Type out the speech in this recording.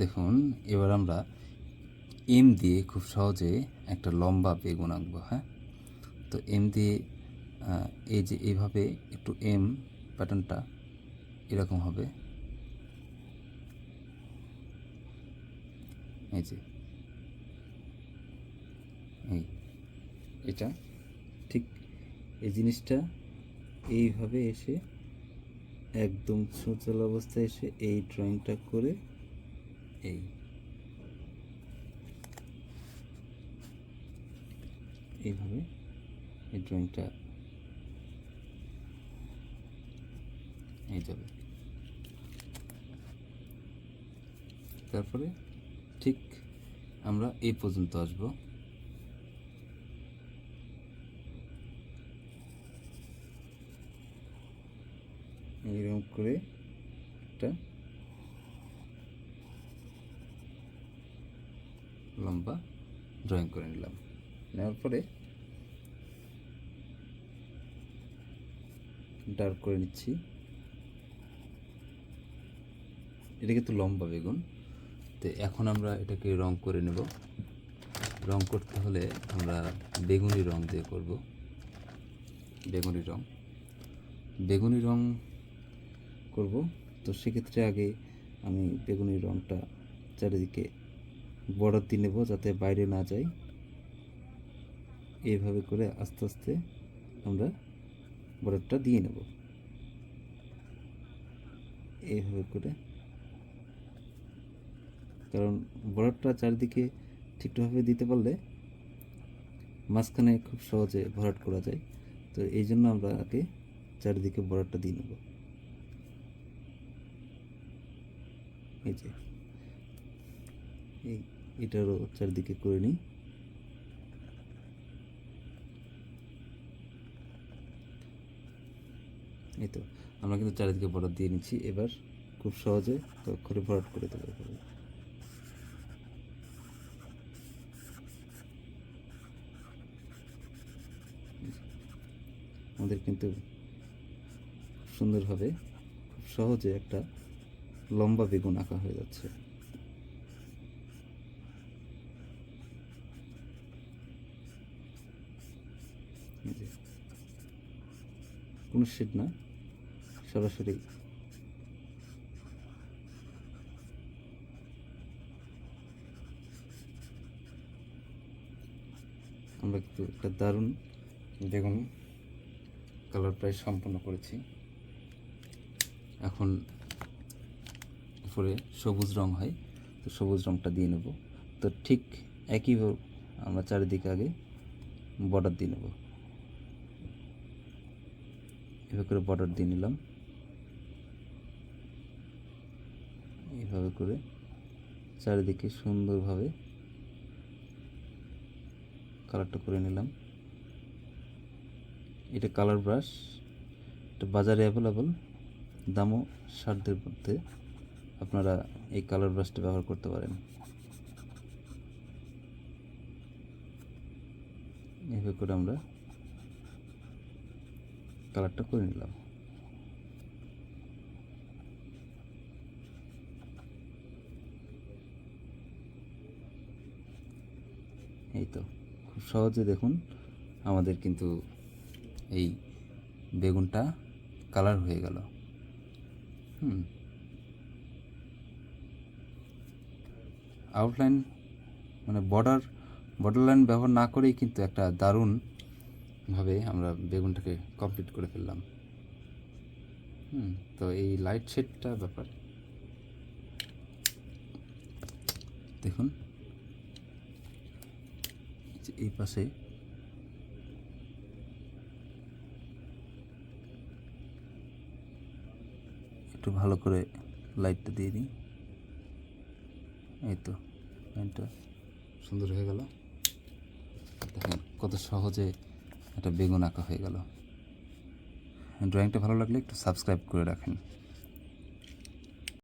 দেখুন, এবার আমরা এম দিয়ে খুব সহজে একটা লম্বা বেগুন আঁকবো হ্যাঁ? তো এম দিয়ে এই যে এইভাবে একটু এম প্যাটার্নটা এরকম হবে। এই যে, এই, এটা ঠিক এই জিনিসটা এইভাবে এসে একদম সুচল অবস্থায় এসে এই ড্রয়িংটা করে এই। এইভাবে এই ড্রয়িংটা এই যাবে। তারপরে ঠিক আমরা এই পর্যন্ত আসব। এরকম করে একটা লম্বা ড্রয়িং করে নিলাম। নেওয়ার পরে ডার্ক করে নিচ্ছি। এটা কিন্তু লম্বা বেগুন। তো এখন আমরা এটাকে রং করে নেব। রং করতে হলে আমরা বেগুনি রং দিয়ে করব। বেগুনি রং। বেগুনি রং করব। তো সেক্ষেত্রে আগে আমি বেগুনি রংটা চারিদিকে বর্ডার দিয়ে নেব যাতে বাইরে না যায় এইভাবে করে আস্তে আস্তে আমরা বর্ডারটা দিয়ে নেব। এইভাবে করে। কারণ বর্ডারটা চারিদিকে ঠিকঠাকভাবে দিতে পারলে মাঝখানে খুব সহজে ভরাট করা যায়। তো এই জন্য আমরা আগে চারিদিকে বর্ডারটা দিয়ে নেব। এই যে। এই এটারও চারিদিকে করে নিই। এই তো, আমরা কিন্তু চারিদিকে বর্ডার দিয়ে নিচ্ছি। এবার খুব সহজে অক্ষরে ভরাট করে দেবো। আমাদের কিন্তু সুন্দরভাবে খুব সহজে একটা লম্বা বেগুন আঁকা হয়ে যাচ্ছে। কোনো শেড না, সরাসরি। আমরা কিন্তু একটা দারুণ, বেগুন কালার প্রায় সম্পন্ন করেছি। এখন উপরে সবুজ রং হয়, তো সবুজ রংটা দিয়ে নেব। তো ঠিক একইভাবে আমরা চারিদিকে আগে বর্ডার দিয়ে নেব। এভাবে করে বর্ডার দিয়ে নিলাম। এভাবে করে চারিদিকে সুন্দরভাবে কালারটা করে নিলাম। এটা কালার ব্রাশ এটা বাজারে অ্যাভেলেবল দামও সাধ্যের মধ্যে আপনারা এই কালার ব্রাশটা ব্যবহার করতে পারেন। এভাবে করে আমরা কালারটা করে নিলাম। এই তো, খুব সহজে দেখুন আমাদের কিন্তু এই বেগুনটা কালার হয়ে গেল। হুম। আউটলাইন মানে বর্ডার বর্ডার লাইন ব্যবহার না করেই কিন্তু একটা দারুণ ভাবে আমরা বেগুনটাকে কমপ্লিট করে ফেললাম। হুম, তো এই লাইট শেডটা ব্যাপার। দেখুন। এই পাশে একটু ভালো করে লাইটটা দিয়ে দিই। এই তো লাইনটা সুন্দর হয়ে গেল। দেখেন, কত সহজে একটা বেগুন আঁকা হয়ে গেল। ড্রয়িংটা ভালো লাগলে একটু সাবস্ক্রাইব করে রাখেন।